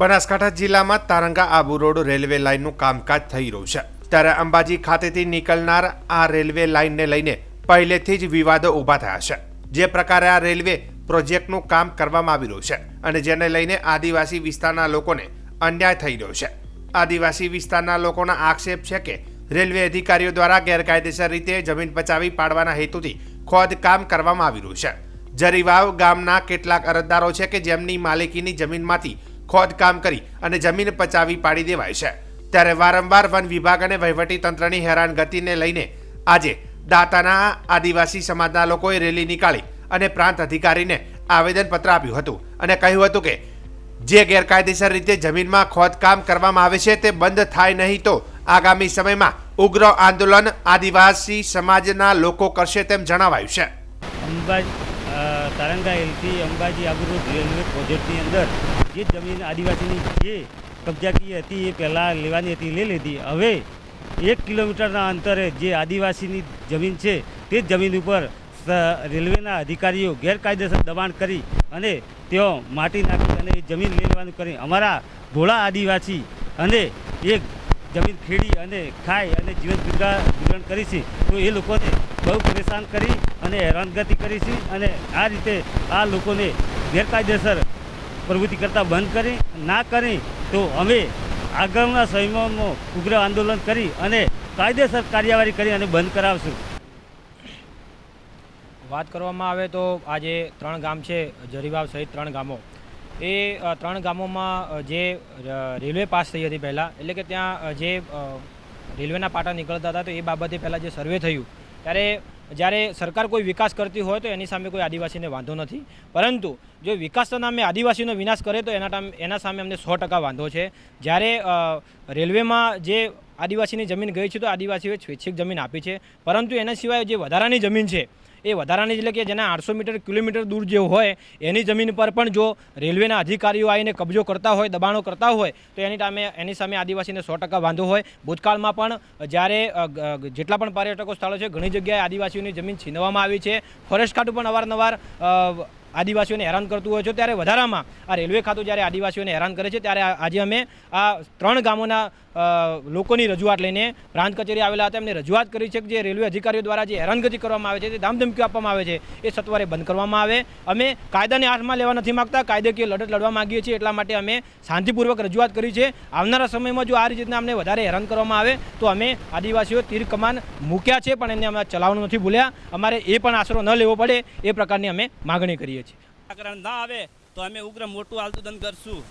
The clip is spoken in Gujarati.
બનાસકાંઠા જિલ્લામાં તારંગા આબુ રોડ રેલવે લાઇનનું કામકાજ થઈ રહ્યું છે. ત્યારે અંબાજી ખાતેથી નીકળનાર આ રેલવે લાઇનને લઈને પહેલેથી જ વિવાદો ઊભા થયા છે. જે પ્રકારે આ રેલવે પ્રોજેક્ટનું કામ કરવામાં આવી રહ્યું છે અને જેને લઈને આદિવાસી વિસ્તારના લોકોને અન્યાય થઈ રહ્યો છે. આદિવાસી વિસ્તારના લોકોના આક્ષેપ છે કે રેલવે અધિકારીઓ દ્વારા ગેરકાયદેસર રીતે જમીન પચાવી પાડવાના હેતુથી ખોદકામ કરવામાં આવી રહ્યું છે. જરીવાવ ગામના કેટલાક અરજદારો છે કે જેમની માલિકીની જમીનમાંથી ખોદકામ કરી અને જમીન પચાવી પાડી દેવાય છે. ત્યારે વારંવાર વન વિભાગ અને વહીવટી તંત્રની હેરાનગતિને લઈને આજે દાતાના આદિવાસી સમાજના લોકોએ રેલી નીકાળી અને પ્રાંત અધિકારીને આવેદનપત્ર આપ્યું હતું અને કહ્યું હતું કે, જે ગેરકાયદેસર રીતે જમીનમાં ખોદકામ કરવામાં આવે છે તે બંધ થાય નહીં તો આગામી સમયમાં ઉગ્ર આંદોલન આદિવાસી સમાજના લોકો કરશે તેમ જણાવાયું છે. તારંગા હિલથી અંબાજી આબુ રેલવે પ્રોજેક્ટની અંદર જે જમીન આદિવાસીની જે કબજાકી હતી એ પહેલાં લેવાની હતી, લઈ લીધી. હવે એક કિલોમીટરના અંતરે જે આદિવાસીની જમીન છે, તે જમીન ઉપર રેલવેના અધિકારીઓ ગેરકાયદેસર દબાણ કરી અને તેઓ માટી નાખી અને એ જમીન લઈ લેવાનું કરી. અમારા ભોળા આદિવાસી અને એક જમીન ખેડી અને ખાઈ અને જીવન ગુજરા ગુજરણ કરી છે. તો એ લોકોને બહુ પરેશાન કરી અને હેરાનગતિ કરી છે અને આ રીતે આ લોકોને ગેરકાયદેસર પ્રવૃત્તિ કરતાં બંધ કરી, ના કરી, તો અમે આગળના સમયમાં ઉગ્ર આંદોલન કરી અને કાયદેસર કાર્યવાહી કરી અને બંધ કરાવશું. વાત કરવામાં આવે તો આજે ત્રણ ગામ છે, જરીવાવ સહિત ત્રણ ગામો. એ ત્રણ ગામોમાં જે રેલવે પાસ થઈ હતી પહેલાં, એટલે કે ત્યાં જે રેલવેના પાટા નીકળતા હતા, તો એ બાબતે પહેલાં જે સર્વે થયું ત્યારે જ્યારે સરકાર કોઈ વિકાસ કરતી હોય તો એની સામે કોઈ આદિવાસીને વાંધો નથી. પરંતુ જો વિકાસના નામે આદિવાસીનો વિનાશ કરે તો એના એના સામે અમને સો ટકા વાંધો છે. જ્યારે રેલવેમાં જે આદિવાસીની જમીન ગઈ છે તો આદિવાસીઓએ સ્વૈચ્છિક જમીન આપી છે. પરંતુ એના સિવાય જે વધારાની જમીન છે, એ વધારાની એટલે કે જેના આઠસો મીટર, કિલોમીટર દૂર જે હોય, એની જમીન પર પણ જો રેલવેના અધિકારીઓ આવીને કબજો કરતા હોય, દબાણો કરતા હોય, તો એની સામે એની સામે આદિવાસીને સો ટકા વાંધો હોય. ભૂતકાળમાં પણ જ્યારે જેટલા પણ પર્યટકો સ્થળો છે, ઘણી જગ્યાએ આદિવાસીઓની જમીન છીનવામાં આવી છે. ફોરેસ્ટ ખાતું પણ અવારનવાર આદિવાસીઓને હેરાન કરતું હોય છે, ત્યારે વધારામાં આ રેલવે ખાતું જ્યારે આદિવાસીઓને હેરાન કરે છે, ત્યારે આજે અમે આ ત્રણ ગામોના લોકોની રજૂઆત લઈને પ્રાંત કચેરી આવેલા હતા. એમને રજૂઆત કરી છે કે જે રેલવે અધિકારીઓ દ્વારા જે હેરાનગતિ કરવામાં આવે છે તે ધામધમકીઓ આપવામાં આવે છે, એ સત્વરે બંધ કરવામાં આવે. અમે કાયદાને હાથમાં લેવા નથી માગતા, કાયદાકીય લડત લડવા માંગીએ છીએ, એટલા માટે અમે શાંતિપૂર્વક રજૂઆત કરી છે. આવનારા સમયમાં જો આ રીતના અમને વધારે હેરાન કરવામાં આવે, તો અમે આદિવાસીઓ તીર કમાન મૂક્યા છે, પણ એને અમે ચલાવવાનું નથી ભૂલ્યા. અમારે એ પણ આશરો ન લેવો પડે, એ પ્રકારની અમે માગણી કરીએ છીએ. ના આવે તો અમે ઉગ્ર મોટું આંદોલન કરશું.